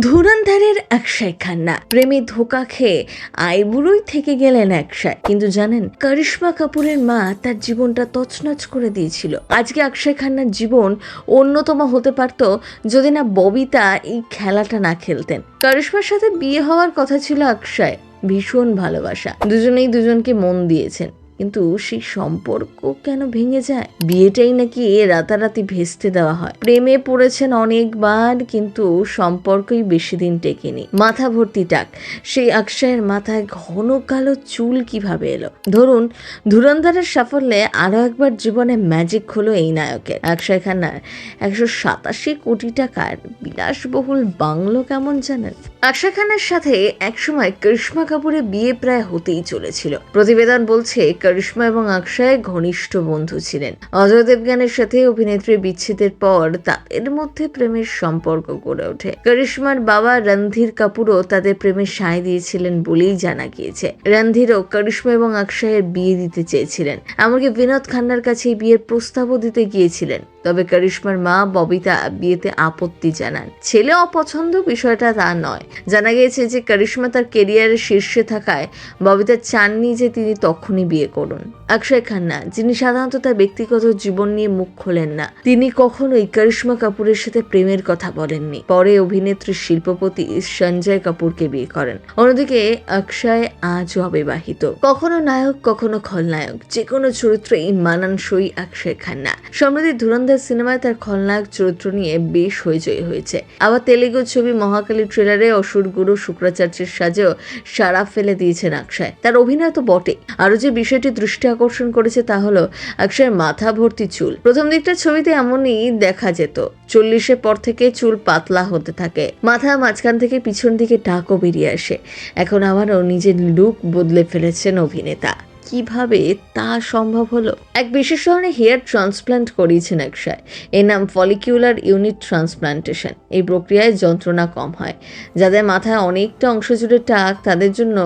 ধুরন্ধরের একশাই খান্না প্রেমে ধোকা খেয়ে আইবুড়োই থেকে গেলেন একশায় কিন্তু জানেন, করিশ্মা কাপুরের মা তার জীবনটা তছনছ করে দিয়েছিল। আজকে অক্ষয় খান্নার জীবন অন্যতম হতে পারত যদি না ববিতা এই খেলাটা না খেলতেন। করিশ্মার সাথে বিয়ে হওয়ার কথা ছিল অক্ষয় ভীষণ ভালোবাসা। দুজনেই দুজনকে মন দিয়েছেন। কিন্তু সেই সম্পর্ক কেন ভেঙে যায়? বিয়েটাই নাকি রাতারাতি ভেস্তে দেওয়া হয়। প্রেমে পড়েছেন অনেকবার, কিন্তু সম্পর্কই বেশি দিন টেকেনি। মাথা ভর্তি টাক। সেই অক্ষয়ের মাথায় ঘন কালো চুল কীভাবে এলো? ধরুন, ধুরন্ধরের সাফল্যে আরও একবার জীবনে ম্যাজিক হলো এই নায়কের। অক্ষয় খান্নার একশো সাতাশি কোটি টাকার বিলাসবহুল বাংলো কেমন জানেন? অক্ষয় খান্নার সাথে একসময় করিশ্মা কাপুরের বিয়ে প্রায় হতেই চলেছিল। প্রতিবেদন বলছে, করিশ্মা এবং অক্ষয় ঘনিষ্ঠ বন্ধু ছিলেন। অজয় দেবগানের সাথে অভিনেত্রীর বিচ্ছেদের পর তাদের মধ্যে প্রেমের সম্পর্ক গড়ে ওঠে। করিশ্মার বাবা রণধীর কাপুরও তাদের প্রেমে সায় দিয়েছিলেন বলেই জানা গিয়েছে। রণধীরও করিশ্মা এবং অক্ষয়ের বিয়ে দিতে চেয়েছিলেন। এমনকি বিনোদ খান্নার কাছে বিয়ের প্রস্তাবও দিতে গিয়েছিলেন। তবে করিশ্মার মা, ববিতা বিয়েতে আপত্তি জানান। ছেলে অপছন্দ বিষয়টা তা নয়। জানা গিয়েছে যে করিশ্মা তার কেরিয়ারের শীর্ষে থাকায় ববিতা চাননি যে তিনি তখনই বিয়ে করুন। অক্ষয় খান্না, যিনি সাধারণত তার ব্যক্তিগত জীবন নিয়ে মুখ খোলেন না, তিনি কখনোই করিশ্মা কাপুরের সাথে প্রেমের কথা বলেননি। পরে অভিনেত্রী শিল্পপতি সঞ্জয় কাপুরকে বিয়ে করেন। অন্যদিকে অক্ষয় আজও অবিবাহিত। কখনো নায়ক, কখনো খলনায়ক যে কোনো চরিত্রেই মানানসই অক্ষয় খান্না। সম্প্রতি ধুরন্ধর সিনেমায় তার খলনায়ক চরিত্র নিয়ে বেশ হইচই হয়েছে। আবার তেলেগু ছবি মহাকালী ট্রেলারে অসুর গুরু শুক্রাচার্যের সাজেও সারা ফেলে দিয়েছেন অক্ষয়। তার অভিনয় তো বটে আরও যে বিষয়টি দৃষ্টি আকর্ষণ করেছে তা হলো অক্ষয়ের মাথা ভর্তি চুল। প্রথম দিকটা ছবিতে এমনই দেখা যেত, চল্লিশের পর থেকে চুল পাতলা হতে থাকে। মাথা মাঝখান থেকে পিছন দিকে টাকও বেরিয়ে আসে। এখন আবারও নিজের লুক বদলে ফেলেছেন অভিনেতা। কীভাবে তা সম্ভব হলো? এক বিশেষ ধরনের হেয়ার ট্রান্সপ্লান্ট করিয়েছেন একশায় এর নাম ফলিকিউলার ইউনিট ট্রান্সপ্লান্টেশন। এই প্রক্রিয়ায় যন্ত্রণা কম হয়, যাদের মাথায় অনেকটা অংশ জুড়ে টাক, তাদের জন্য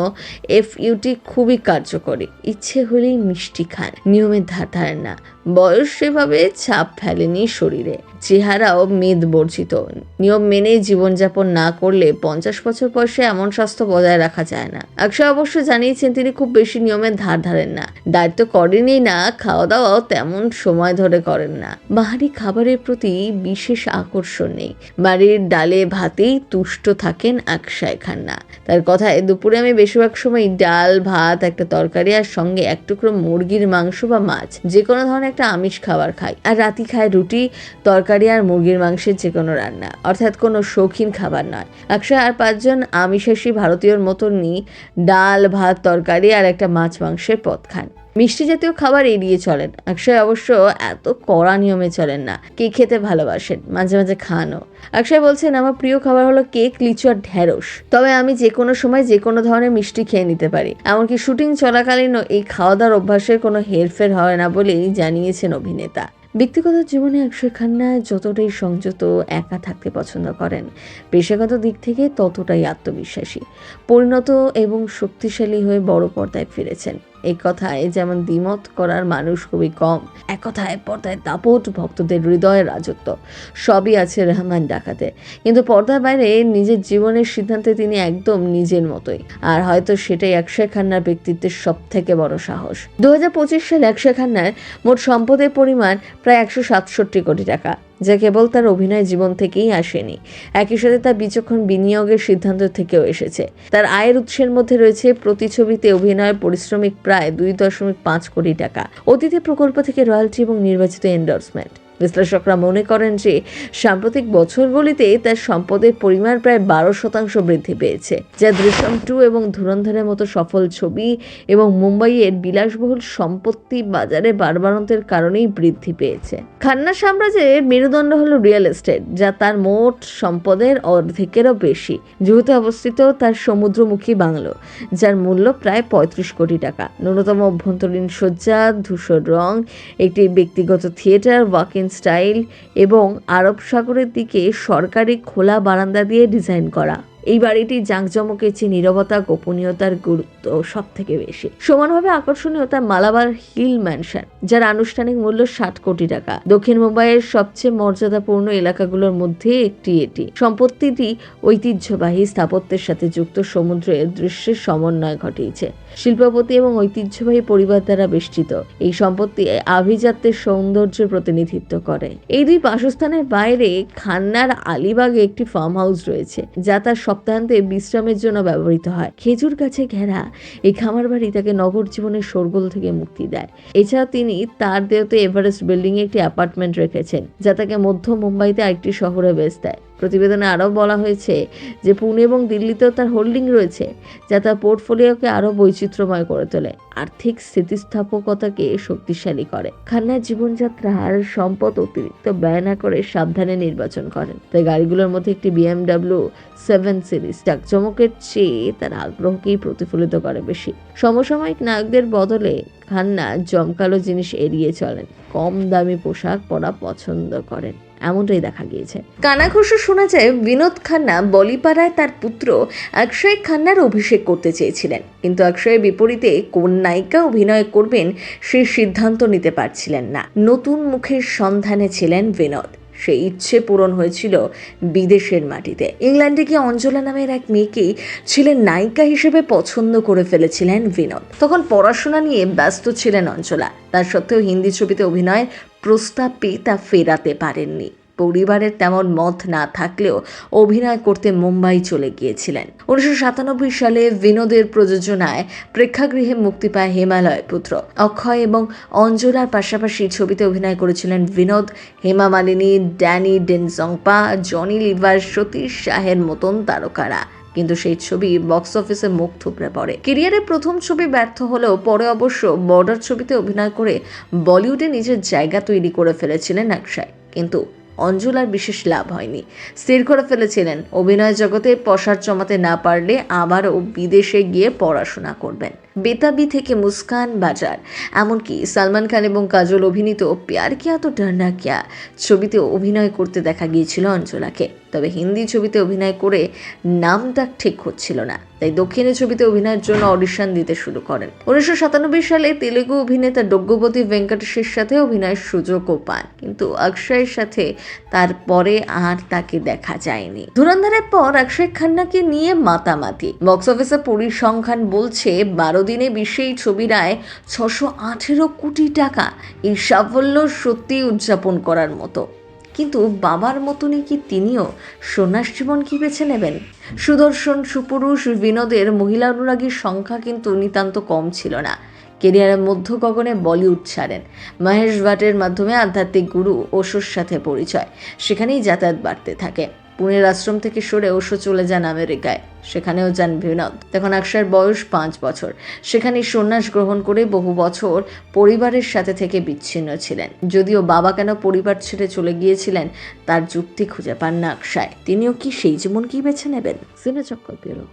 এফ ইউটি খুবই কার্যকরী। ইচ্ছে হলেই মিষ্টি খান নিয়মের ধার ধারেন না। বয়স সেভাবে ছাপ ফেলেনি শরীরে। চেহারাও মেদ বর্জিত। নিয়ম মেনে জীবনযাপন না করলে পঞ্চাশ বছর বয়সে এমন স্বাস্থ্য বজায় রাখা যায় না। অক্ষয় অবশ্য জানিয়েছেন তিনি খুব বেশি নিয়মের ধার ধারেন না। ডায়েট তো করেনই না খাওয়া দাওয়াও তেমন সময় ধরে করেন না। বাহারি খাবারের প্রতি বিশেষ আকর্ষণ নেই। বাড়ির ডালে ভাতেই তুষ্ট থাকেন অক্ষয় খান্না তার কথায় দুপুরে আমি বেশিরভাগ সময় ডাল, ভাত, একটা তরকারি আর সঙ্গে এক টুকরো মুরগির মাংস বা মাছ যে কোনো ধরনের একটা আমিষ খাবার খাই। আর রাতি খায় রুটি, তরকারি আর মুরগির মাংসের যে কোনো রান্না। অর্থাৎ কোনো শৌখিন খাবার নয়। একশো আর পাঁচজন আমিষাসী ভারতীয়র মতনই ডাল, ভাত, তরকারি আর একটা মাছ মাংসের পদ খান। মিষ্টি জাতীয় খাবার এড়িয়ে চলেন। অক্ষয় অবশ্য এত কড়া নিয়মে চলেন না। কেক খেতে ভালোবাসেন, মাঝে মাঝে খানও। অক্ষয় বলছেন, আমার প্রিয় খাবার হলো কেক, লিচু আর ঢ্যাঁড়স। তবে আমি যে কোনো সময় যে কোনো ধরনের মিষ্টি খেয়ে নিতে পারি। এমনকি শুটিং চলাকালীনও এই খাওয়া দাওয়ার অভ্যাসের কোনো হেরফের হয় না বলেই জানিয়েছেন অভিনেতা। ব্যক্তিগত জীবনে অক্ষয় খান্না যতটাই সংযত, একা থাকতে পছন্দ করেন, পেশাগত দিক থেকে ততটাই আত্মবিশ্বাসী। পরিণত এবং শক্তিশালী হয়ে বড় পর্দায় ফিরেছেন। এই কথায় যেমন দ্বিমত করার মানুষ খুবই কম, এক কথায় পর্দায় দাপট ভক্তদের হৃদয়ের রাজত্ব। সবই আছে রহমান ডাকাতে। কিন্তু পর্দার বাইরে নিজের জীবনের সিদ্ধান্তে তিনি একদম নিজের মতোই। আর হয়তো সেটাই অক্ষয় খান্নার ব্যক্তিত্বের সব থেকে বড় সাহস। দু হাজার পঁচিশ সালে অক্ষয় খান্নার মোট সম্পদের পরিমাণ প্রায় একশো সাতষট্টি কোটি টাকা। যা কেবল তার অভিনয় জীবন থেকেই আসেনি। একই সাথে তার বিচক্ষণ বিনিয়োগের সিদ্ধান্ত থেকেও এসেছে। তার আয়ের উৎসের মধ্যে রয়েছে প্রতি ছবিতে অভিনয়ের পরিশ্রমিক প্রায় দুই দশমিক পাঁচ কোটি টাকা। অতীতে প্রকল্প থেকে রয়্যালটি এবং নির্বাচিত এন্ডোর্সমেন্ট বিশ্লেষকরা মনে করেন যে সাম্প্রতিক বছরগুলিতে তার সম্পদের পরিমাণ প্রায় বারো শতাংশ বৃদ্ধি পেয়েছে, যা দৃশ্যম টু এবং ধুরন্ধরের মতো সফল ছবি এবং মুম্বাইয়ের বিলাসবহুল সম্পত্তি বাজারে বাড়বাড়ন্তের কারণেই বৃদ্ধি পেয়েছে। খান্না সাম্রাজ্যের মেরুদণ্ড হলো রিয়েল এস্টেট, যা তার মোট সম্পদের অর্ধেকেরও বেশি। জুহুতে অবস্থিত, তার সমুদ্রমুখী বাংলো, যার মূল্য প্রায় পঁয়ত্রিশ কোটি টাকা। ন্যূনতম অভ্যন্তরীণ সজ্জা ধূসর রং, একটি ব্যক্তিগত থিয়েটার ওয়াক ইন স্টাইল এবং আরব সাগরের দিকে সরকারি খোলা বারান্দা দিয়ে ডিজাইন করা। এই বাড়িটি জাঁকজমকের চেয়ে নীরবতা, গোপনীয়তার গুরুত্ব সব থেকে বেশি। সমানভাবে আকর্ষণীয় তার মালাবার হিল ম্যানশন, যার আনুষ্ঠানিক মূল্য ষাট কোটি টাকা। দক্ষিণ মুম্বাইয়ের সবচেয়ে মর্যাদাপূর্ণ এলাকাগুলোর মধ্যে একটি এটি। সম্পত্তিটি ঐতিহ্যবাহী স্থাপত্যের সাথে যুক্ত, সমুদ্রের দৃশ্যের সমন্বয় ঘটিয়েছে। শিল্পপতি এবং ঐতিহ্যবাহী পরিবার দ্বারা বেষ্টিত। এই সম্পত্তি আভিজাত্যের সৌন্দর্যের প্রতিনিধিত্ব করে। এই দুই বাসস্থানের বাইরে খান্নার আলিবাগে একটি ফার্ম হাউস রয়েছে, যা তার সপ্তাহান্তে বিশ্রামের জন্য ব্যবহৃত হয়। খেজুর গাছে ঘেরা এই খামার বাড়ি তাকে নগর জীবনের শোরগোল থেকে মুক্তি দেয়। এছাড়া তিনি তার দেহতে এভারেস্ট বিল্ডিংয়ে একটি অ্যাপার্টমেন্ট রেখেছেন, যা তাকে মধ্য মুম্বাইতে আরেকটি শহরে বেচ দেয়। প্রতিবেদনে আরও বলা হয়েছে যে পুনে এবং দিল্লিতেও তার হোল্ডিং রয়েছে, যা তার পোর্টফোলিওকে আরও বৈচিত্র্যময় করে তোলে, আর্থিক স্থিতিস্থাপকতাকে শক্তিশালী করে। খান্নার জীবনযাত্রার সম্পদ অতিরিক্ত ব্যয় না করে সাবধানে নির্বাচন করেন। তাই গাড়িগুলোর মধ্যে একটি বিএমডাব্লিউ সেভেন সিরিজ জাকজমকের চেয়ে তার আগ্রহকেই প্রতিফলিত করে বেশি। সমসাময়িক নায়কদের বদলে খান্না জমকালো জিনিস এড়িয়ে চলেন, কম দামি পোশাক পরা পছন্দ করেন। এমনটাই দেখা গিয়েছে। কানাঘুষো শোনা যায়, বিনোদ খান্না বলিপাড়ায় তার পুত্র অক্ষয় খান্নার অভিষেক করতে চেয়েছিলেন। কিন্তু অক্ষয়ের বিপরীতে কোন নায়িকা অভিনয় করবেন সেই সিদ্ধান্ত নিতে পারছিলেন না। নতুন মুখের সন্ধানে ছিলেন বিনোদ। সেই ইচ্ছে পূরণ হয়েছিল বিদেশের মাটিতে। ইংল্যান্ডে গিয়ে অঞ্জলা নামের এক মেয়েকেই ছিলেন নায়িকা হিসেবে পছন্দ করে ফেলেছিলেন বিনোদ। তখন পড়াশোনা নিয়ে ব্যস্ত ছিলেন অঞ্জলা। তার সত্ত্বেও হিন্দি ছবিতে অভিনয়ের প্রস্তাব পেয়ে তা ফেরাতে পারেননি। পরিবারের তেমন মত না থাকলেও অভিনয় করতে মুম্বাই চলে গিয়েছিলেন। উনিশশো সাতানব্বই সালে বিনোদের প্রযোজনায় প্রেক্ষাগৃহে মুক্তি পায় হিমালয় পুত্র। অক্ষয় এবং অঞ্জলার পাশাপাশি ছবিতে অভিনয় করেছিলেন বিনোদ, হেমা মালিনী, ড্যানি ডেনজংপা, জনি লিভার, সতীশ শাহের মতন তারকারা। কিন্তু সেই ছবি বক্স অফিসে মুখ থুবড়ে পড়ে। কেরিয়ারে প্রথম ছবি ব্যর্থ হলেও পরে অবশ্য বর্ডার ছবিতে অভিনয় করে বলিউডে নিজের জায়গা তৈরি করে ফেলেছিলেন একসায় কিন্তু অঞ্জলার বিশেষ লাভ হয়নি। স্থির করে ফেলেছিলেন। অভিনয় জগতে পশার চমাতে না পারলে আবারও বিদেশে গিয়ে পড়াশোনা করবেন। বেতাবি থেকে মুস্কান বাজার। এমনকি সালমান খান এবং কাজল অভিনীত প্যার কিয়া তো ডান্ডা কিয়া ছবিতে অভিনয় করতে দেখা গিয়েছিল অঞ্জলাকে তবে হিন্দি ছবিতে অভিনয় করে নামটা ঠিক হচ্ছিল না। তাই দক্ষিণী ছবিতে অভিনয়ের জন্য অডিশন দিতে শুরু করেন। উনিশশো সাতানব্বই সালে তেলেগু অভিনেতা ডগ্গবতী ভেঙ্কটেশের সাথে অভিনয়ের সুযোগও পান। কিন্তু অক্ষয়ের সাথে তারপরে আর তাকে দেখা যায়নি। ধুরন্ধরের পর অক্ষয় খান্নাকে নিয়ে মাতামাতি। বক্স অফিসে পরিসংখ্যান বলছে, বারো দিনে বিশ্বে এই ছবির আয় ছশো আঠেরো কোটি টাকা এই সাফল্য সত্যি উদযাপন করার মতো। কিন্তু বাবার মতনই কি তিনিও সন্ন্যাস জীবন কি বেছে নেবেন? সুদর্শন, সুপুরুষ, বিনোদের, মহিলা অনুরাগীর সংখ্যা কিন্তু নিতান্ত কম ছিল না। কেরিয়ারের মধ্য গগনে বলিউড ছাড়েন। মহেশ ভাটের মাধ্যমে আধ্যাত্মিক গুরু ওশোর সাথে পরিচয়। সেখানেই যাতায়াত বাড়তে থাকে। পুনের আশ্রম থেকে সরে ওশো চলে যান আমেরিকায়। সেখানেও যান বিনোদ। তখন আকশার বয়স পাঁচ বছর। সেখানে সন্ন্যাস গ্রহণ করে বহু বছর পরিবারের সাথে থেকে বিচ্ছিন্ন ছিলেন। যদিও বাবা কেন পরিবার ছেড়ে চলে গিয়েছিলেন, তার যুক্তি খুঁজে পান না আকশায় তিনিও কি সেই জীবন কি বেছে নেবেন? সিনে চক্কর বেরো